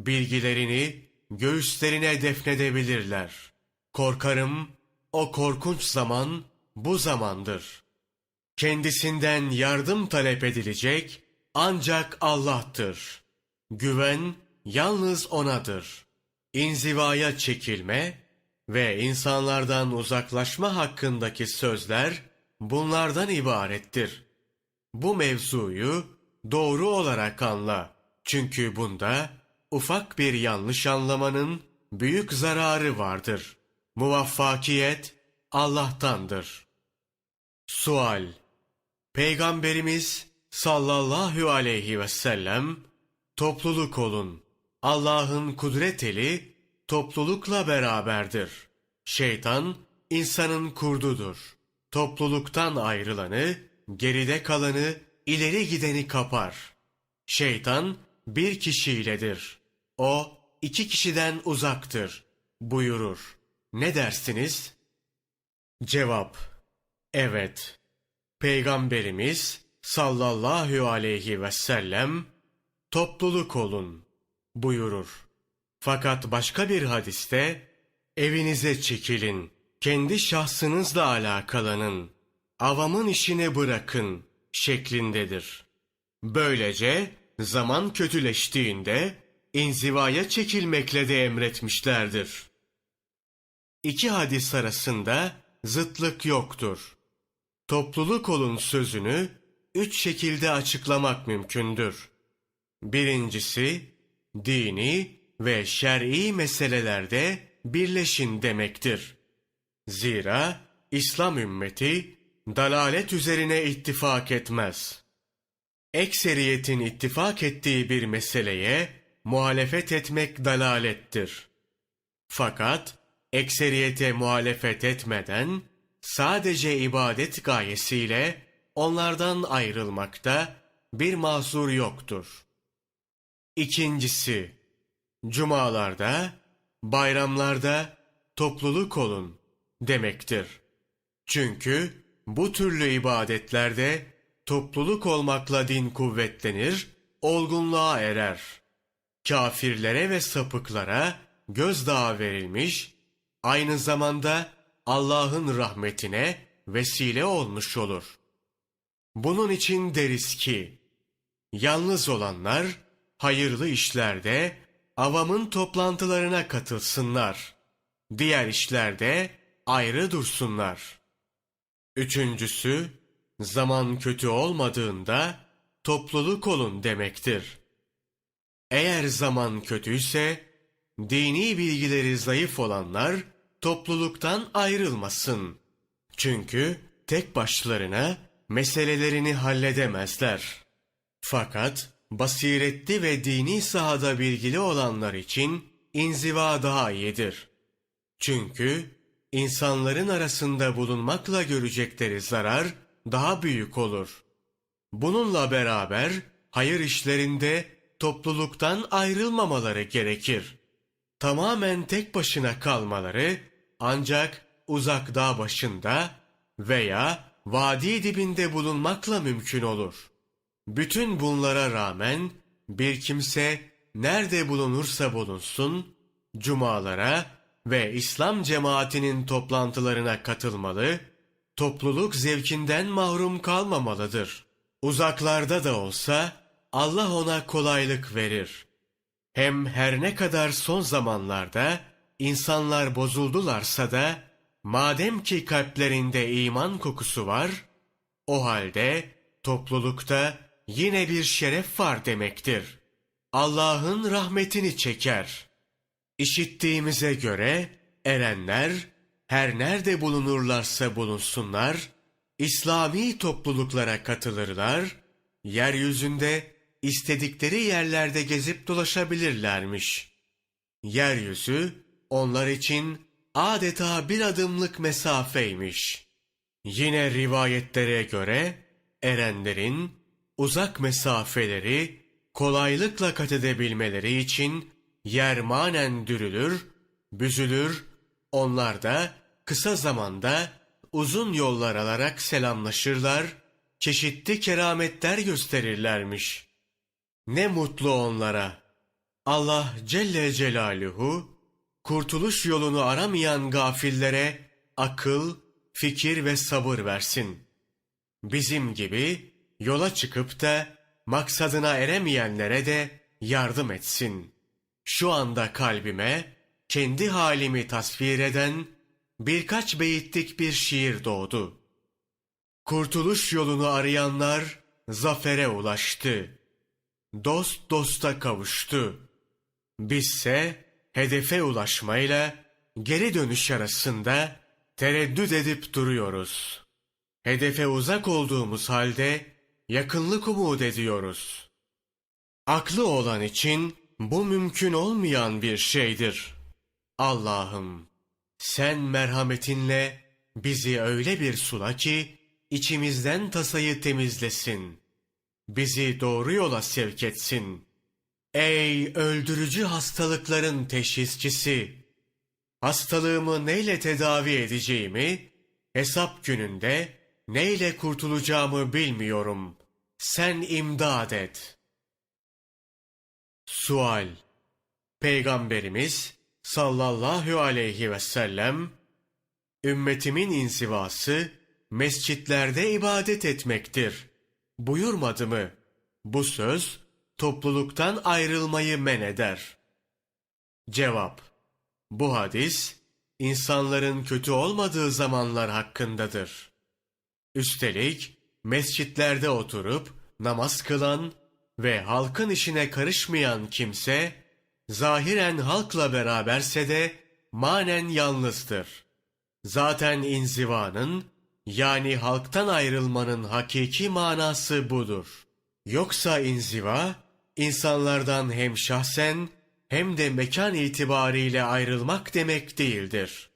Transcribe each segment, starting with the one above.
bilgilerini göğüslerine defnedebilirler. Korkarım o korkunç zaman bu zamandır. Kendisinden yardım talep edilecek ancak Allah'tır. Güven yalnız O'nadır. İnzivaya çekilme ve insanlardan uzaklaşma hakkındaki sözler bunlardan ibarettir. Bu mevzuyu doğru olarak anla. Çünkü bunda ufak bir yanlış anlamanın büyük zararı vardır. Muvaffakiyet Allah'tandır. Sual Peygamberimiz sallallahu aleyhi ve sellem topluluk olun. Allah'ın kudret eli toplulukla beraberdir. Şeytan insanın kurdudur. Topluluktan ayrılanı, geride kalanı, ileri gideni kapar. Şeytan bir kişiyledir. O iki kişiden uzaktır buyurur. Ne dersiniz? Cevap Evet. Peygamberimiz sallallahu aleyhi ve sellem topluluk olun buyurur. Fakat başka bir hadiste evinize çekilin, kendi şahsınızla alakalanın, avamın işine bırakın şeklindedir. Böylece zaman kötüleştiğinde inzivaya çekilmekle de emretmişlerdir. İki hadis arasında zıtlık yoktur. Topluluk olun sözünü üç şekilde açıklamak mümkündür. Birincisi, dini ve şer'i meselelerde birleşin demektir. Zira İslam ümmeti dalalet üzerine ittifak etmez. Ekseriyetin ittifak ettiği bir meseleye muhalefet etmek dalalettir. Fakat ekseriyete muhalefet etmeden sadece ibadet gayesiyle onlardan ayrılmakta bir mahzur yoktur. İkincisi, cumalarda, bayramlarda topluluk olun demektir. Çünkü bu türlü ibadetlerde topluluk olmakla din kuvvetlenir, olgunluğa erer. Kafirlere ve sapıklara gözdağı verilmiş, aynı zamanda Allah'ın rahmetine vesile olmuş olur. Bunun için deriz ki, yalnız olanlar hayırlı işlerde avamın toplantılarına katılsınlar. Diğer işlerde ayrı dursunlar. Üçüncüsü, zaman kötü olmadığında topluluk olun demektir. Eğer zaman kötüyse, dini bilgileri zayıf olanlar topluluktan ayrılmasın. Çünkü tek başlarına meselelerini halledemezler. Fakat basiretli ve dini sahada bilgili olanlar için inziva daha iyidir. Çünkü insanların arasında bulunmakla görecekleri zarar daha büyük olur. Bununla beraber hayır işlerinde topluluktan ayrılmamaları gerekir. Tamamen tek başına kalmaları ancak uzak dağ başında veya vadi dibinde bulunmakla mümkün olur. Bütün bunlara rağmen bir kimse nerede bulunursa bulunsun, cumalara ve İslam cemaatinin toplantılarına katılmalı, topluluk zevkinden mahrum kalmamalıdır. Uzaklarda da olsa Allah ona kolaylık verir. Hem her ne kadar son zamanlarda insanlar bozuldularsa da madem ki kalplerinde iman kokusu var, o halde toplulukta yine bir şeref var demektir. Allah'ın rahmetini çeker. İşittiğimize göre erenler her nerede bulunurlarsa bulunsunlar, İslami topluluklara katılırlar, yeryüzünde istedikleri yerlerde gezip dolaşabilirlermiş. Yeryüzü onlar için adeta bir adımlık mesafeymiş. Yine rivayetlere göre erenlerin uzak mesafeleri kolaylıkla kat edebilmeleri için yer manen dürülür, büzülür, onlar da kısa zamanda uzun yollar alarak selamlaşırlar, çeşitli kerametler gösterirlermiş. Ne mutlu onlara. Allah Celle Celaluhu, kurtuluş yolunu aramayan gafillere akıl, fikir ve sabır versin. Bizim gibi yola çıkıp da maksadına eremeyenlere de yardım etsin. Şu anda kalbime kendi halimi tasvir eden birkaç beyitlik bir şiir doğdu. Kurtuluş yolunu arayanlar zafere ulaştı. Dost dosta kavuştu. Bizse hedefe ulaşmayla geri dönüş arasında tereddüt edip duruyoruz. Hedefe uzak olduğumuz halde yakınlık umut ediyoruz. Aklı olan için bu mümkün olmayan bir şeydir. Allah'ım sen merhametinle bizi öyle bir sula ki içimizden tasayı temizlesin. Bizi doğru yola sevk etsin. Ey öldürücü hastalıkların teşhisçisi! Hastalığımı neyle tedavi edeceğimi, hesap gününde neyle kurtulacağımı bilmiyorum. Sen imdad et. Sual Peygamberimiz sallallahu aleyhi ve sellem, ümmetimin insivası mescitlerde ibadet etmektir. Buyurmadı mı? Bu söz topluluktan ayrılmayı men eder. Cevap Bu hadis insanların kötü olmadığı zamanlar hakkındadır. Üstelik mescitlerde oturup namaz kılan ve halkın işine karışmayan kimse zahiren halkla beraberse de manen yalnızdır. Zaten inzivanın yani halktan ayrılmanın hakiki manası budur. Yoksa inziva insanlardan hem şahsen hem de mekan itibariyle ayrılmak demek değildir.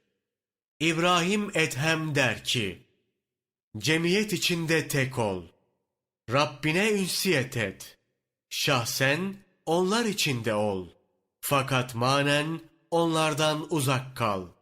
İbrahim Edhem der ki, Cemiyet içinde tek ol. Rabbine ünsiyet et. Şahsen onlar içinde ol. Fakat manen onlardan uzak kal.''